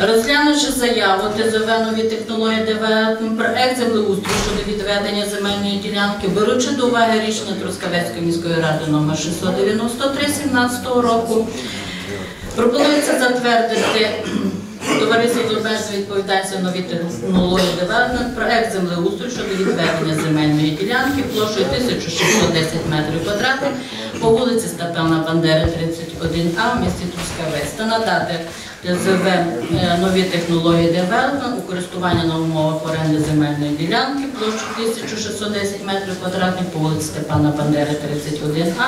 Розглянувши заяву ТЗВ нові технології ДВ, проект землеустрою щодо відведення земельної ділянки, беручи до уваги рішення Трускавецької міської ради номер 693 17 року, пропонується затвердити Товариство з обмеженою відповідальністю нові технології девелопмент проект землеустрою щодо відведення земельної ділянки площею 1610 метрів квадратних по вулиці Степана Бандери, 31А в місті Трускавець та надати ТЗВ е, нові технології девелопмент у користування на умовах оренди земельної ділянки площею 1610 метрів квадратних по вулиці Степана Бандери, 31А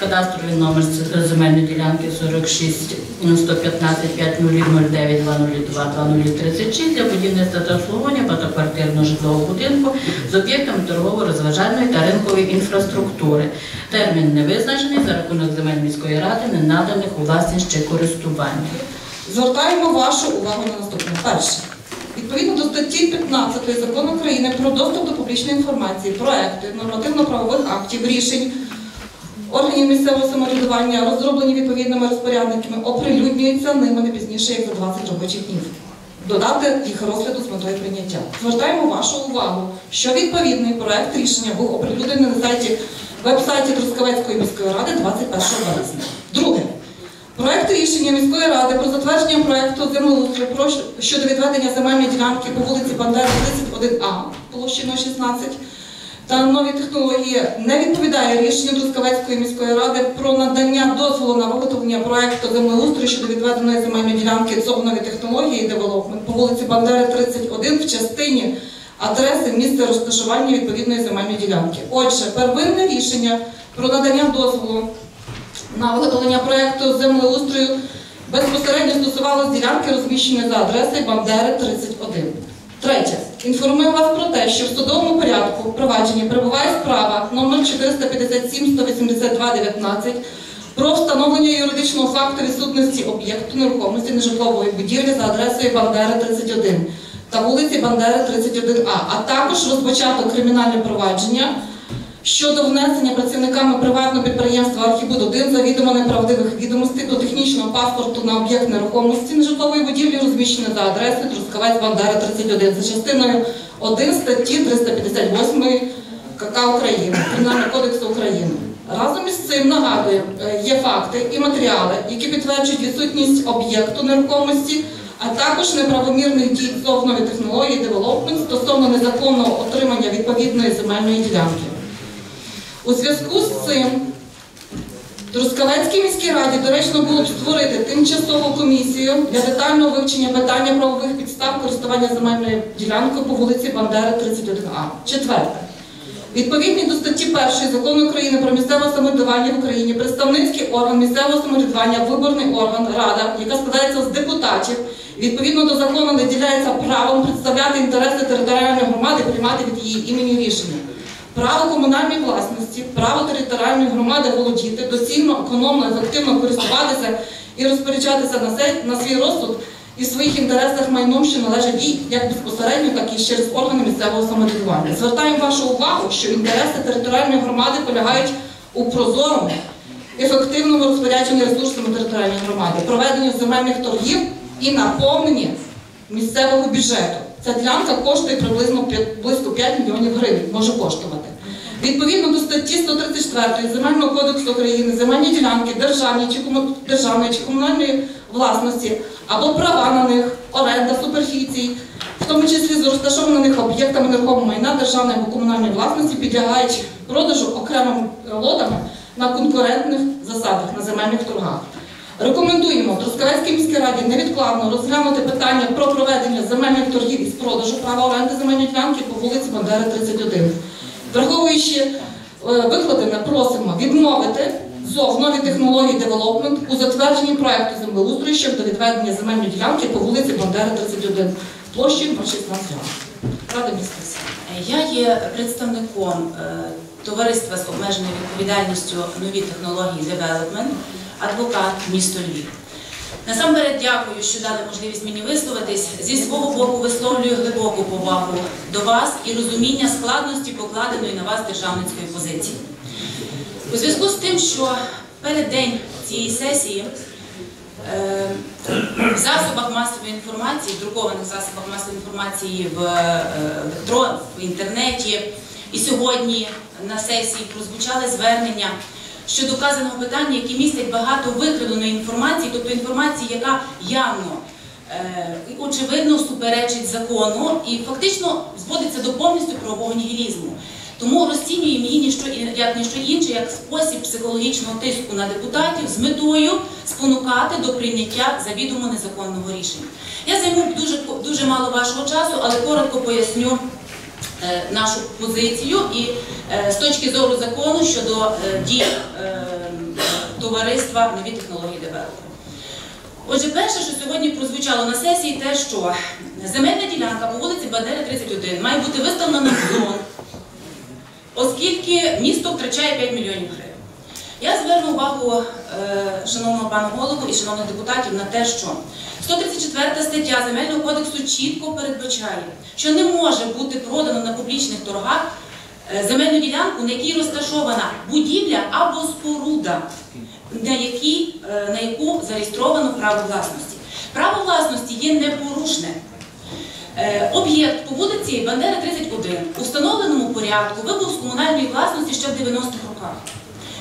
Кадастровий номер земельної ділянки 46 115 5009 202 2036 для будівництва та обслуговування багатоквартирного житлового будинку з об'єктами торгово-розважальної та ринкової інфраструктури. Термін не визначений за рахунок земель міської ради, не наданих у власність чи користування. Звертаємо вашу увагу на наступне. Перше. Відповідно до статті 15 закону України про доступ до публічної інформації, проекти, нормативно-правових актів, рішень органів місцевого самоврядування, розроблені відповідними розпорядниками, оприлюднюються ними не пізніше, як за 20 робочих днів. Додати їх розгляду з метою прийняття. Звертаємо вашу увагу, що відповідний проект рішення був оприлюднений на сайті веб-сайті Трускавецької міської ради 21 березня. Друге. Проект рішення міської ради про затвердження проекту землеустрою щодо відведення земельної ділянки по вулиці Бандери 31А площиною 16 та нові технології не відповідає рішенню Трускавецької міської ради про надання дозволу на виготовлення проекту землеустрою щодо відведеної земельної ділянки ЦОВ нові технології девелопмент по вулиці Бандери 31 в частині адреси місця розташування відповідної земельної ділянки. Отже, первинне рішення про надання дозволу на виготовлення проекту землеустрою безпосередньо стосувалося ділянки, розміщеної за адресою Бандери 31. Третє. Інформую вас про те, що в судовому порядку провадженні перебуває справа номер 457 182 19 про встановлення юридичного факту відсутності об'єкту нерухомості нежитлової будівлі за адресою Бандери 31 та вулиці Бандери 31А, а також розпочато кримінальне провадження щодо внесення працівниками приватного підприємства Архібуд 1 завідомо неправдивих відомостей до технічного паспорту на об'єкт нерухомості нежитлової будівлі, розміщений за адресою Трускавець Бандера 31 за частиною 1 статті 358 КК України Кримінального кодексу України. Разом із цим нагадую, е, є факти і матеріали, які підтверджують відсутність об'єкту нерухомості, а також неправомірних дій ЦОВ технології девелопмент стосовно незаконного отримання відповідної земельної ділянки. У зв'язку з цим Трускавецькій міській раді доречно було б створити тимчасову комісію для детального вивчення питання правових підстав користування земельною ділянкою по вулиці Бандери 31А. Четверте. Відповідно до статті 1 закону України про місцеве самоврядування в Україні, представницький орган місцевого самоврядування, виборний орган, рада, яка складається з депутатів, відповідно до закону наділяється правом представляти інтереси територіальної громади, приймати від її імені рішення. Право комунальної власності, право територіальної громади володіти, доцільно, економно, ефективно користуватися і розпоряджатися на, се- на свій розсуд і в своїх інтересах майном, що належить їй як безпосередньо, так і через органи місцевого самоврядування. Звертаємо вашу увагу, що інтереси територіальної громади полягають у прозорому, ефективному розпорядженні ресурсами територіальної громади, проведенню земельних торгів і наповненні місцевого бюджету. Ця ділянка коштує приблизно близько 5 мільйонів гривень, може коштувати. Відповідно до статті 134 Земельного кодексу України земельні ділянки державні чи кому- державної чи комунальної власності або права на них, оренда, суперфіцій, в тому числі з розташованих об'єктами нерухомого майна державної або комунальної власності підлягають продажу окремими лотами на конкурентних засадах на земельних торгах. Рекомендуємо Трускавецькій міській раді невідкладно розглянути питання про проведення земельних торгів із продажу права оренди земельної ділянки по вулиці Бандери 31. Враховуючи е, викладене, просимо відмовити ЗОВ нові технології девелопмент у затвердженні проекту землеустрою щодо відведення земельної ділянки по вулиці Бандери 31 площі 016 га. Рада міста. Я є представником е, товариства з обмеженою відповідальністю нові технології Development, адвокат місто Львів. Насамперед дякую, що дали можливість мені висловитись. Зі свого боку висловлюю глибоку повагу до вас і розуміння складності покладеної на вас державницької позиції. У зв'язку з тим, що перед день цієї сесії Е, В засобах масової інформації, в друкованих засобах масової інформації в е, електрон, в інтернеті. І сьогодні на сесії прозвучали звернення щодо вказаного питання, які містять багато викривленої інформації, тобто інформації, яка явно е, очевидно суперечить закону і фактично зводиться до повністю правового нігілізму. Тому розцінюємо її ніщо як ніщо інше, як спосіб психологічного тиску на депутатів з метою спонукати до прийняття завідомо незаконного рішення. Я займу дуже дуже мало вашого часу, але коротко поясню е, нашу позицію і е, з точки зору закону щодо е, дій товариства нові технології девелопмент. Отже, перше, що сьогодні прозвучало на сесії, те, що земельна ділянка по вулиці Бандери 31 має бути виставлена на зон, оскільки місто втрачає 5 мільйонів гривень. Я зверну увагу е, шановного пана голову і шановних депутатів на те, що 134 стаття Земельного кодексу чітко передбачає, що не може бути продано на публічних торгах е, земельну ділянку, на якій розташована будівля або споруда, на, якій, е, на яку зареєстровано право власності. Право власності є непорушне. Е, Об'єкт по вулиці Бандери 31 у встановленому порядку вибув з комунальної власності ще в 90-х роках.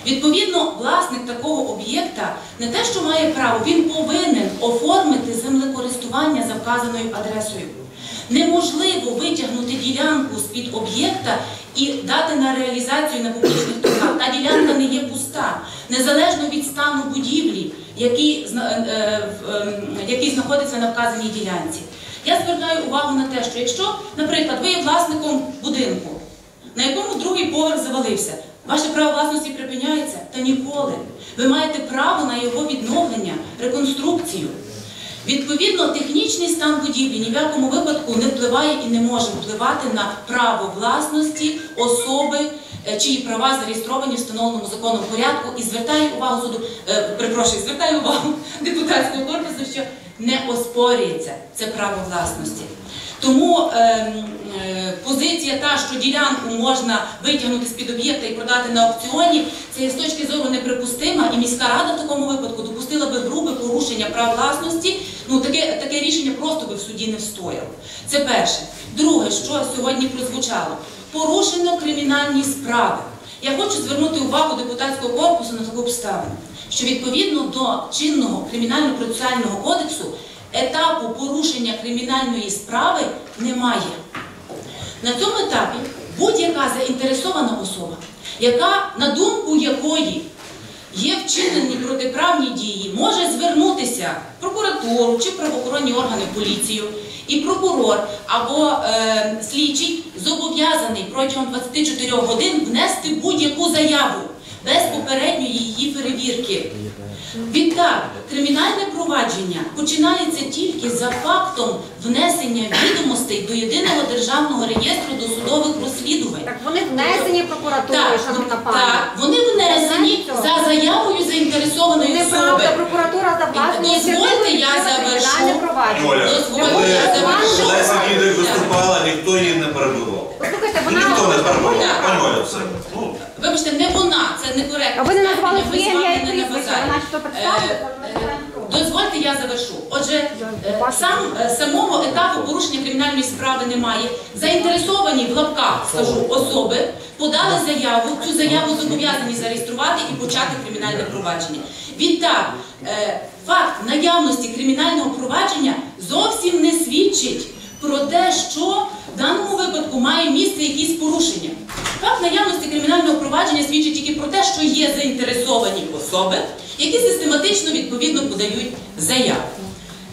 Відповідно, власник такого об'єкта не те, що має право, він повинен оформити землекористування за вказаною адресою. Неможливо витягнути ділянку з-під об'єкта і дати на реалізацію на публічних торгах. Та ділянка не є пуста, незалежно від стану будівлі, е, е, ем, який знаходиться на вказаній ділянці. Я звертаю увагу на те, що якщо, наприклад, ви є власником будинку, на якому другий поверх завалився, ваше право власності припиняється та ніколи. Ви маєте право на його відновлення, реконструкцію. Відповідно, технічний стан будівлі ні в якому випадку не впливає і не може впливати на право власності особи, е, чиї права зареєстровані в встановленому законом порядку. І звертаю увагу суду, е, перепрошую, звертаю увагу депутатського корпусу, що не оспорюється це право власності. Тому ем, е, позиція та, що ділянку можна витягнути з-під об'єкта і продати на аукціоні, це з точки зору неприпустима, і міська рада в такому випадку допустила би грубе порушення прав власності. Ну таке, таке рішення просто би в суді не встояло. Це перше. Друге, що сьогодні прозвучало, порушено кримінальні справи. Я хочу звернути увагу депутатського корпусу на таку обставину, що відповідно до чинного кримінально-процесуального кодексу етапу порушення кримінальної справи немає. На цьому етапі будь-яка заінтересована особа, яка, на думку якої є вчинені протиправні дії, може звернутися в прокуратуру чи правоохоронні органи поліцію, і прокурор або е, слідчий зобов'язаний протягом 24 годин внести будь-яку заяву без попередньої її перевірки. Відтак, кримінальне провадження починається тільки за фактом внесення відомостей до єдиного державного реєстру досудових розслідувань. Так вони внесені прокуратурою, шановна пані. так, вони внесені за заявою заінтересованої Неправда, особи. прокуратура за власною Дозвольте, я ініціативою завершу. відкриває кримінальне провадження. Оля, коли. Леся виступала, ніхто її не перебував. Послухайте, вона... Ніхто не перебував. Пані Оля, все. Ну, Вибачте, не вона, це некоректно. А ви не назвали своє ім'я і прізвище, вона що представила? Дозвольте, я завершу. Отже, е, сам е, самого етапу порушення кримінальної справи немає. Заінтересовані в лапках, скажу, особи подали заяву. Цю заяву зобов'язані зареєструвати і почати кримінальне провадження. Відтак, е, факт наявності кримінального провадження зовсім не свідчить про те, що в даному випадку має місце якісь порушення. Факт наявності кримінального провадження свідчить тільки про те, що є заінтересовані особи, які систематично відповідно подають заяву.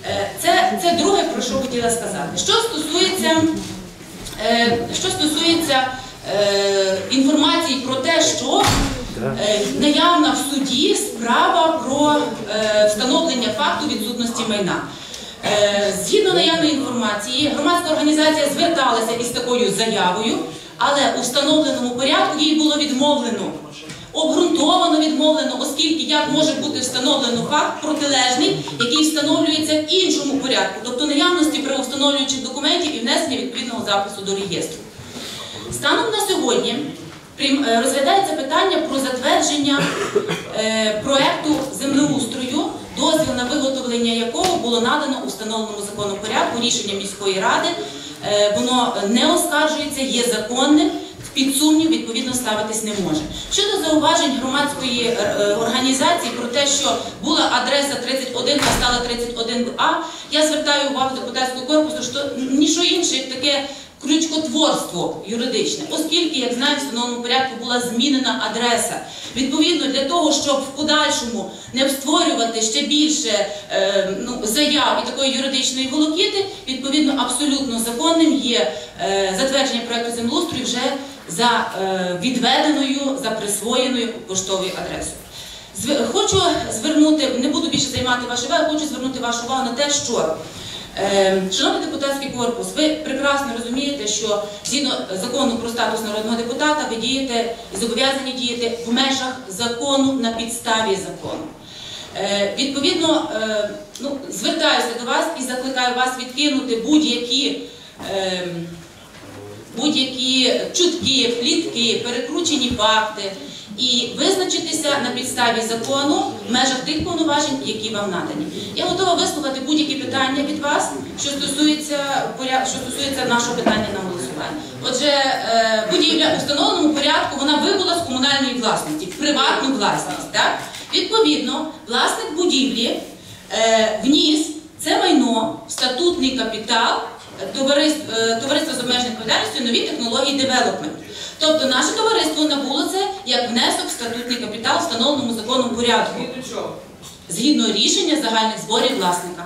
Е, Це, це друге, про що хотіла сказати. Що стосується, е, що стосується е, інформації про те, що наявна в суді справа про встановлення факту відсутності майна. Згідно наявної інформації, громадська організація зверталася із такою заявою, але у встановленому порядку їй було відмовлено. Обґрунтовано відмовлено, оскільки як може бути встановлено факт протилежний, який встановлюється в іншому порядку, тобто наявності правовстановлюючих документів і внесення відповідного запису до реєстру. Станом на сьогодні е, розглядається питання про затвердження е, проекту землеустрою, дозвіл на виготовлення якого було надано у встановленому законом порядку рішення міської ради. Е, Воно не оскаржується, є законним. Під сумнів відповідно ставитись не може. Щодо зауважень громадської е, е, організації про те, що була адреса 31, а стала 31А, я звертаю увагу депутатського корпусу, що ніщо інше, як таке крючкотворство юридичне, оскільки, як знаємо, в встановленому порядку була змінена адреса. Відповідно, для того, щоб в подальшому не створювати ще більше е, ну, заяв і такої юридичної волокіти, відповідно, абсолютно законним є е, затвердження проекту землеустрою вже за е, відведеною, за присвоєною поштовою адресою. Хочу звернути, не буду більше займати вашу увагу, хочу звернути вашу увагу на те, що Е, Шановний депутатський корпус, ви прекрасно розумієте, що згідно закону про статус народного депутата ви дієте і зобов'язані діяти в межах закону на підставі закону. Е, Відповідно, ну, звертаюся до вас і закликаю вас відкинути будь-які. Будь-які чутки, плітки, перекручені факти і визначитися на підставі закону в межах тих повноважень, які вам надані. Я готова вислухати будь-які питання від вас, що стосується що стосується нашого питання на голосування. Отже, е, будівля у встановленому порядку вона вибула з комунальної власності в приватну власність. Так? Відповідно, власник будівлі е, вніс це майно в статутний капітал е, товариства з обмеженою відповідальністю нові технології девелопмент. Тобто наше товариство набуло це як внесок в статутний капітал, встановленому законом порядку. Згідно рішення загальних зборів власника.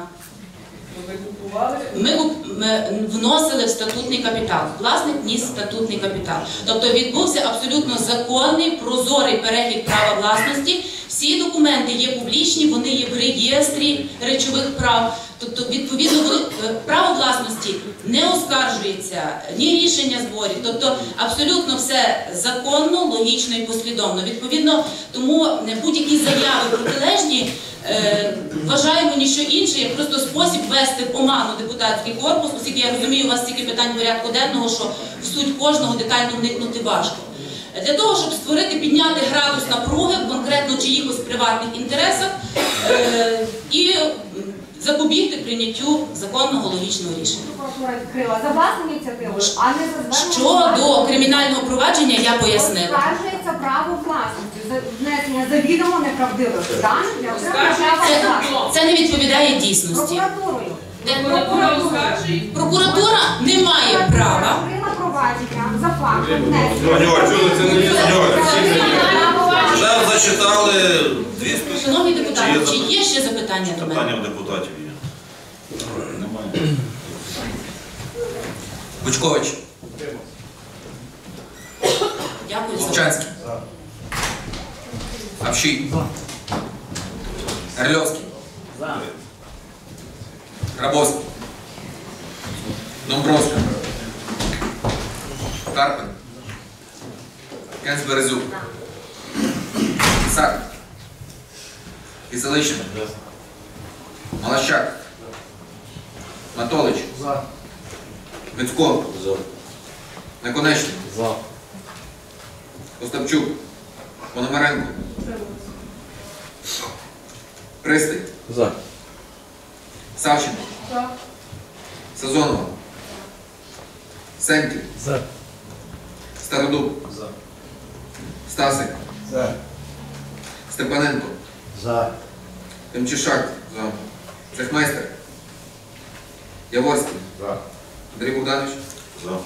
Ми куп- ми вносили в статутний капітал. Власник вніс в статутний капітал. Тобто відбувся абсолютно законний, прозорий перехід права власності. Всі документи є публічні, вони є в реєстрі речових прав. Тобто, відповідно, е, право власності не оскаржується, ні рішення зборів. Тобто, абсолютно все законно, логічно і послідовно. Відповідно, тому е, будь-які заяви протилежні е, вважаємо ніщо інше, як просто спосіб вести в оману депутатський корпус, оскільки я розумію, у вас стільки питань порядку денного, що в суть кожного детально вникнути важко. Для того, щоб створити, підняти градус напруги в конкретно чиїхось приватних інтересах е, і запобігти прийняттю законного логічного рішення. Відкрила за власну ініціативу, а не за звернення. Щодо кримінального провадження я пояснила. Оскаржується право власності, внесення завідомо неправдивих даних для Це, це не відповідає дійсності. Прокуратурою. Де прокуратура не має права. Провадження за фактом Вже зачитали дві списки. Шановні депутати, чи є ще запитання до мене? Питання в депутатів є. Немає. Бучкович, Дякую за Вовчанський. Общий. Орловський. Грабовський. Домбровська. Карпин. Кенц Березюк. Ісак. Киселичин. Малащак. Матолич. Мицько. Наконечний. Остапчук. Пономаренко. Пристай. За. Савченко. Сазонова. Сеньків. За. Стародуб. Стасик. За. Степаненко. За. Тимчишак. За. Цехмайстер. Яворський. За. Андрій Богданович. За.